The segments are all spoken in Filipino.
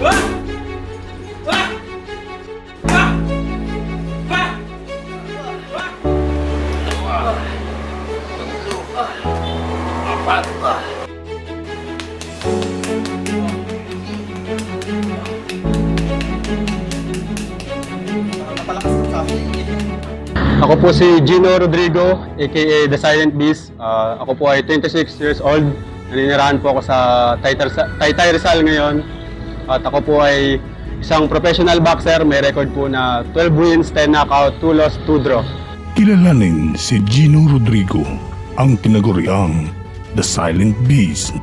Ako po si Gino Rodrigo, aka The Silent Beast. Ah, ako po ay 26 years old. Naninirahan po ako sa Taytay Rizal ngayon. At ako po ay isang professional boxer. May record po na 12 wins, 10 knockout, 2 loss, 2 draw. Kilalanin si Gino Rodrigo, ang tinaguriang The Silent Beast.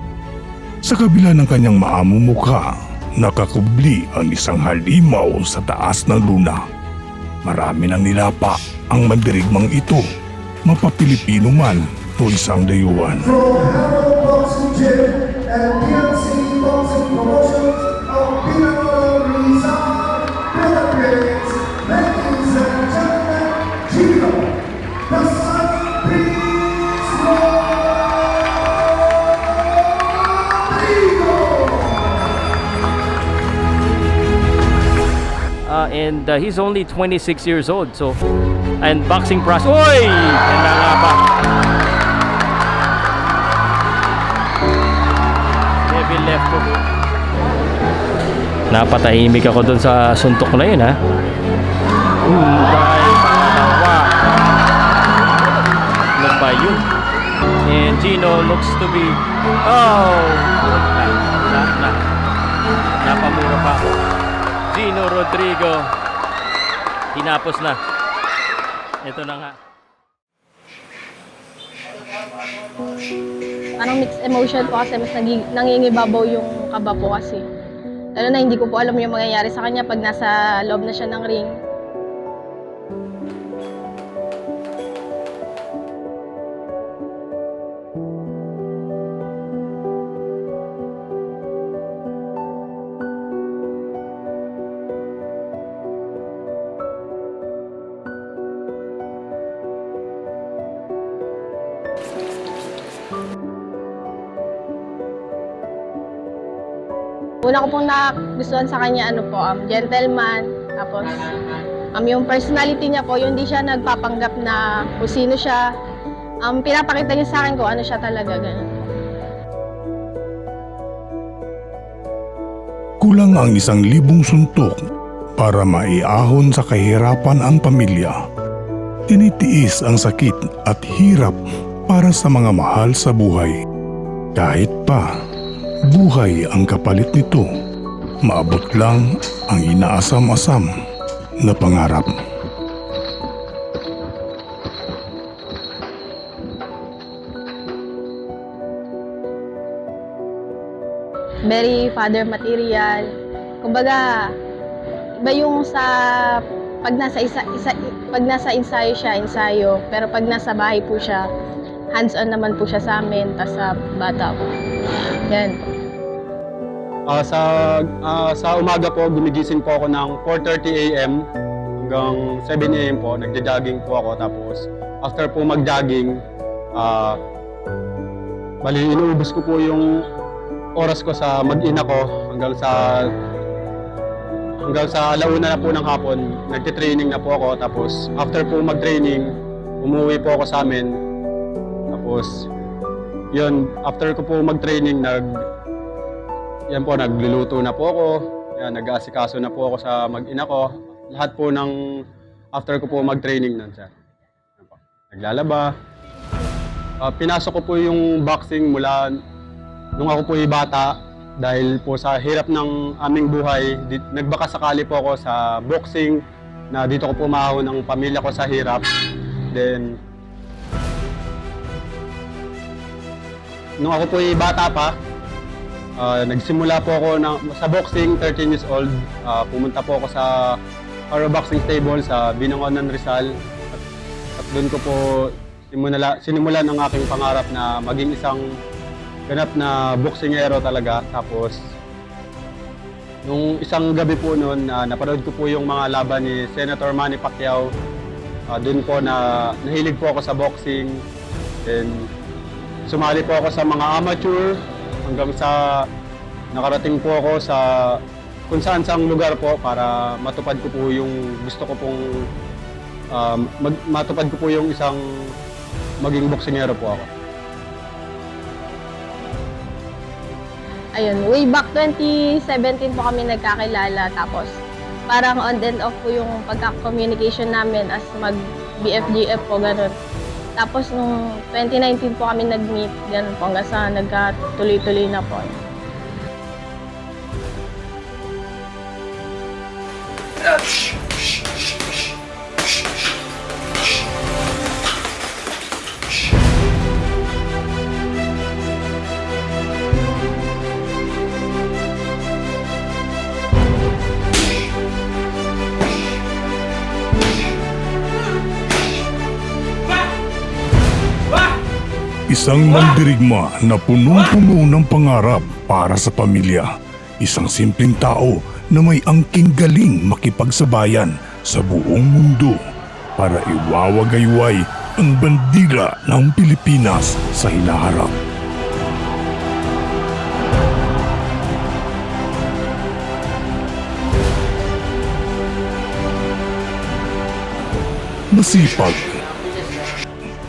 Sa kabila ng kanyang maamumukha, nakakubli ang isang halimaw sa taas ng luna. Marami nang nilapa ang mandirigmang ito, mapapilipino man o isang dayuhan. Hello Boxing Gym and PLC Boxing Promotions and uh, he's only 26 years old. So, and boxing pros. Oy! Yan na nga ba? Left hook. Napatahimik ako dun sa suntok na yun, ha? Hmm, dahil pangalawa. Ano ba yun? And Gino looks to be... Oh! Na, na, na. Napamura pa. Gino Rodrigo. Tinapos na. Ito na nga. parang mixed emotion po kasi mas nangingibabaw yung kaba po kasi. Lalo na hindi ko po alam yung mangyayari sa kanya pag nasa loob na siya ng ring. Una ko pong nagustuhan sa kanya, ano po, um, gentleman. Tapos, um, yung personality niya po, yung hindi siya nagpapanggap na kung sino siya. Um, pinapakita niya sa akin kung ano siya talaga, ganun. Kulang ang isang libong suntok para maiahon sa kahirapan ang pamilya. Tinitiis ang sakit at hirap para sa mga mahal sa buhay. Kahit pa, buhay ang kapalit nito. Maabot lang ang inaasam-asam na pangarap. Very father material. Kumbaga, iba yung sa pag nasa isa, isa pag nasa ensayo siya, ensayo. Pero pag nasa bahay po siya, hands-on naman po siya sa amin, tas sa bata po. Yan. Ah, sa ah, sa umaga po, gumigising po ako ng 4.30 a.m. hanggang 7 a.m. po. Nagja-jogging po ako. Tapos, after po mag-jogging, ah, bali, inuubos ko po yung oras ko sa mag-ina ko hanggang sa hanggang sa alauna na po ng hapon. Nagtitraining na po ako. Tapos, after po mag-training, umuwi po ako sa amin. Tapos, yun, after ko po mag-training, nag, yan po, nagluluto na po ako. Yan, nag-aasikaso na po ako sa mag-ina ko. Lahat po ng after ko po mag-training nun. Yan po. Naglalaba. Ah, pinasok ko po yung boxing mula nung ako po ay bata dahil po sa hirap ng aming buhay, di, nagbaka po ako sa boxing na dito ko po mahon ang pamilya ko sa hirap. Then, nung ako po ay bata pa, Ah, nagsimula po ako na, sa boxing, 13 years old. Ah, pumunta po ako sa Para Boxing Stable sa Binangonan, Rizal. At, at doon ko po simula, sinimula ng aking pangarap na maging isang ganap na boksingero talaga. Tapos, nung isang gabi po noon, na napanood ko po yung mga laban ni Senator Manny Pacquiao. Ah, doon po na nahilig po ako sa boxing. Then, sumali po ako sa mga amateur hanggang sa nakarating po ako sa kung saan saang lugar po para matupad ko po yung gusto ko pong um, mag, matupad ko po yung isang maging boksingero po ako. Ayun, way back 2017 po kami nagkakilala tapos parang on and off po yung pagka-communication namin as mag BFGF po ganun. Tapos nung 2019 po kami nag-meet, ganun po hanggang sa nagkatuloy-tuloy na po. Isang mandirigma na punong-puno ng pangarap para sa pamilya. Isang simpleng tao na may angking galing makipagsabayan sa buong mundo para iwawagayway ang bandila ng Pilipinas sa hinaharap. Masipag,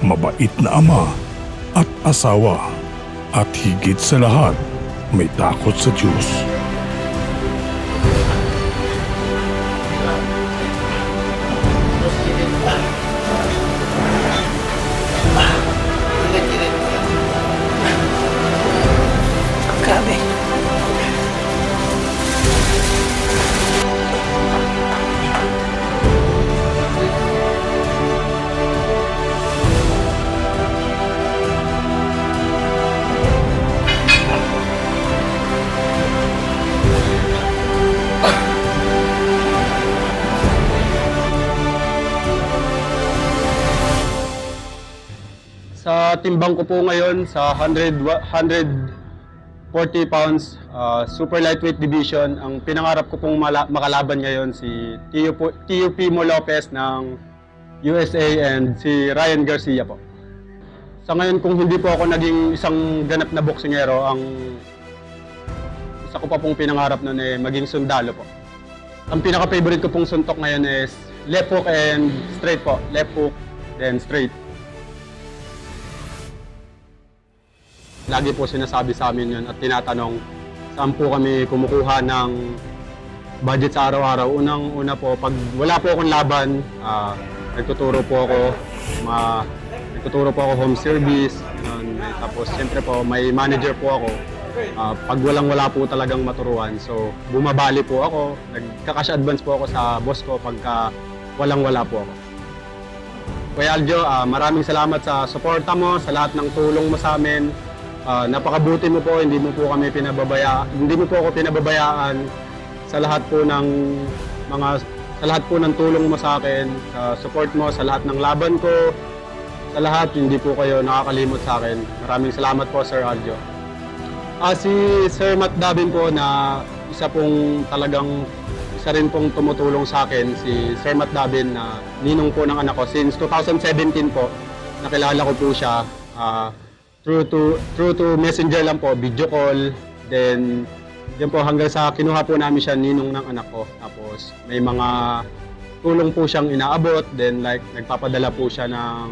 mabait na ama at asawa at higit sa lahat may takot sa Diyos. Sa timbang ko po ngayon sa 100 wa- 140 pounds uh, super lightweight division, ang pinangarap ko pong makalaban ngayon si Tio, po, Tio Pimo Lopez ng USA and si Ryan Garcia po. Sa ngayon kung hindi po ako naging isang ganap na boksingero, ang isa ko pa pong pinangarap noon eh maging sundalo po. Ang pinaka-favorite ko pong suntok ngayon is left hook and straight po. Left hook, then straight. Lagi po sinasabi sa amin yun at tinatanong saan po kami kumukuha ng budget sa araw-araw. Unang-una po, pag wala po akong laban, ah, nagtuturo po ako, ma, nagtuturo po ako home service, yun. tapos siyempre po may manager po ako. Ah, pag walang-wala po talagang maturuan, so bumabali po ako, nagkakash advance po ako sa boss ko pagka walang-wala po ako. Kuya Aljo, ah, maraming salamat sa suporta mo, sa lahat ng tulong mo sa amin. Ah, napakabuti mo po, hindi mo po kami pinababaya, hindi mo po ako pinababayaan sa lahat po ng mga sa lahat po ng tulong mo sa akin, sa support mo sa lahat ng laban ko, sa lahat hindi po kayo nakakalimot sa akin. Maraming salamat po Sir Aljo. Ah, si Sir Matt Davin po na isa pong talagang isa rin pong tumutulong sa akin, si Sir Matt Davin na ninong po ng anak ko. Since 2017 po, nakilala ko po siya. ah, through to through to messenger lang po, video call. Then yan po hanggang sa kinuha po namin siya ninong ng anak ko. Tapos may mga tulong po siyang inaabot. Then like nagpapadala po siya ng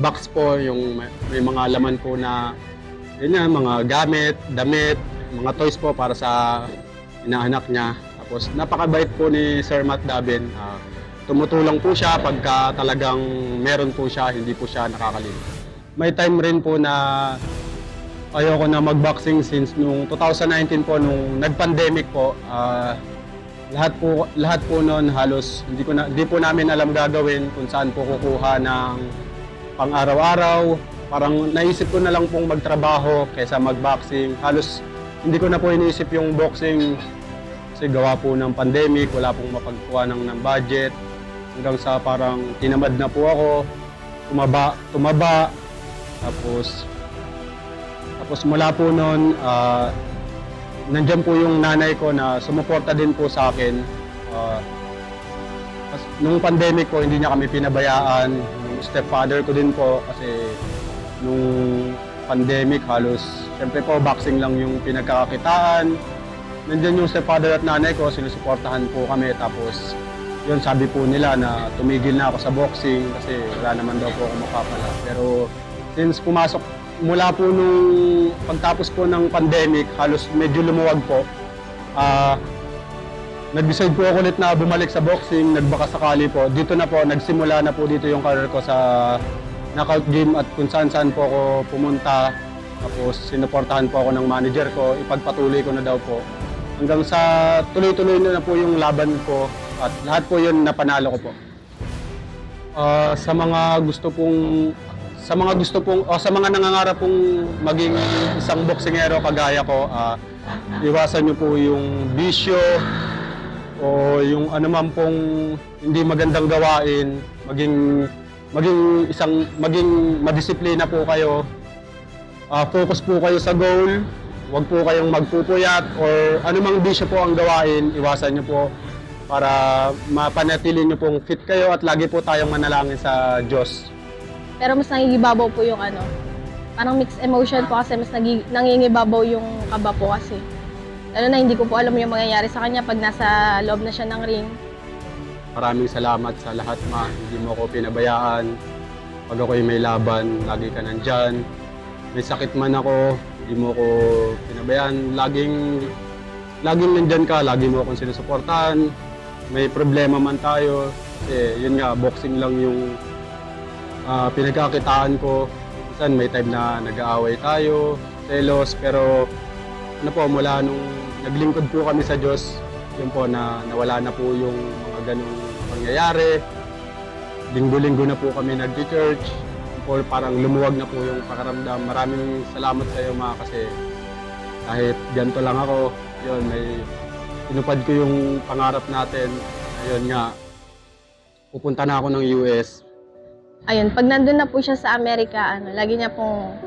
box po, yung may, may mga laman po na yun yan, mga gamit, damit, mga toys po para sa inaanak niya. Tapos napakabait po ni Sir Matt Dabin. Ah, tumutulong po siya pagka talagang meron po siya, hindi po siya nakakalimot. May time rin po na ayoko na mag-boxing since nung 2019 po, nung nag-pandemic po. ah, lahat po lahat po noon halos hindi ko na hindi po namin alam gagawin kung saan po kukuha ng pang araw-araw. Parang naisip ko na lang pong magtrabaho kaysa mag-boxing. Halos hindi ko na po iniisip yung boxing kasi gawa po ng pandemic, wala pong mapagkuha ng, ng budget. Hanggang sa parang tinamad na po ako, tumaba, tumaba, tapos tapos mula po noon, ah, nandyan po yung nanay ko na sumuporta din po sa akin. Pas- nung pandemic po, hindi niya kami pinabayaan. Yung stepfather ko din po, kasi nung pandemic halos, syempre po boxing lang yung pinagkakakitaan. nandyan yung stepfather at nanay ko, sinusuportahan po kami. Tapos, yun, sabi po nila na tumigil na ako sa boxing kasi wala naman daw po ako mapapala. Pero since pumasok, mula po nung pagtapos po ng pandemic, halos medyo lumuwag po. Ah, nag-decide po ako ulit na bumalik sa boxing, nagbaka sakali po. Dito na po, nagsimula na po dito yung career ko sa knockout gym at kung saan saan po ako pumunta. Tapos sinuportahan po ako ng manager ko, ipagpatuloy ko na daw po. Hanggang sa tuloy-tuloy na, na po yung laban ko at lahat po yun napanalo ko po. Ah, sa mga gusto pong sa mga gusto pong o sa mga nangangarap pong maging isang boksingero kagaya ko, ah, iwasan niyo po yung bisyo o yung anuman pong hindi magandang gawain, maging maging isang maging madisiplina po kayo. Ah, focus po kayo sa goal. Huwag po kayong magpupuyat or anumang bisyo po ang gawain, iwasan niyo po para mapanatili niyo pong fit kayo at lagi po tayong manalangin sa Diyos. Pero mas nangigibabaw po yung ano, parang mixed emotion po kasi mas nangingibabaw yung kaba po kasi. Lalo na hindi ko po alam yung mangyayari sa kanya pag nasa loob na siya ng ring. Maraming salamat sa lahat ma. Hindi mo ako pinabayaan. Pag ako'y may laban, lagi ka nandyan. May sakit man ako, hindi mo ako pinabayaan. Laging, laging nandyan ka, lagi mo akong sinusuportahan. May problema man tayo. Kasi yun nga, boxing lang yung ah, pinagkakitaan ko. Minsan may time na nag-aaway tayo, selos, pero ano po, mula nung naglingkod po kami sa Diyos, yun po na nawala na po yung mga ganong pangyayari. Linggo-linggo na po kami nag-church. Po, parang lumuwag na po yung pakaramdam. Maraming salamat sa iyo mga kasi kahit ganito lang ako, yun, may tinupad ko yung pangarap natin. Ayun nga, pupunta na ako ng US. Ayun, pag nandun na po siya sa Amerika, ano, lagi niya pong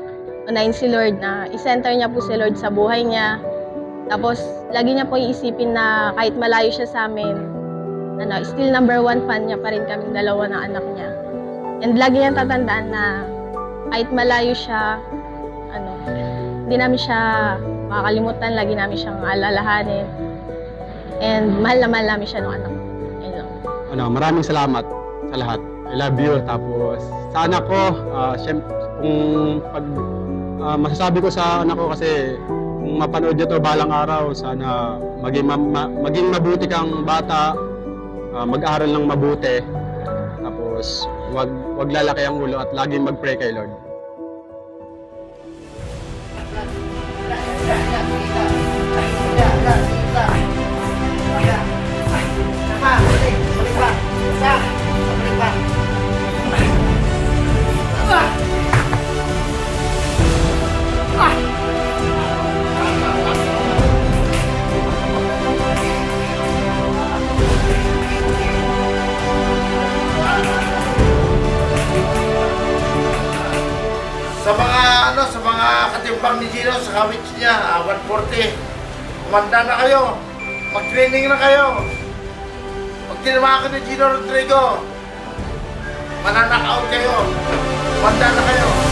unahin si Lord na i-center niya po si Lord sa buhay niya. Tapos, lagi niya po iisipin na kahit malayo siya sa amin, ano, still number one fan niya pa rin kaming dalawa ng anak niya. And lagi niyang tatandaan na kahit malayo siya, ano, hindi namin siya makakalimutan, lagi namin siyang alalahanin. And mahal na mahal namin siya ng anak ano, maraming salamat sa lahat. I love you. Tapos sa anak ko, ah, syempre, kung pag ah, masasabi ko sa anak ko kasi kung mapanood niya to balang araw, sana maging, ma- ma- maging mabuti kang bata, ah, mag-aral ng mabuti. Tapos wag wag lalaki ang ulo at laging mag-pray kay Lord. Kawits niya, ah, 140. Kumanda na kayo. Mag-training na kayo. Pag tinamaan ka ni Gino Rodrigo, mananakaut kayo. Kumanda na kayo.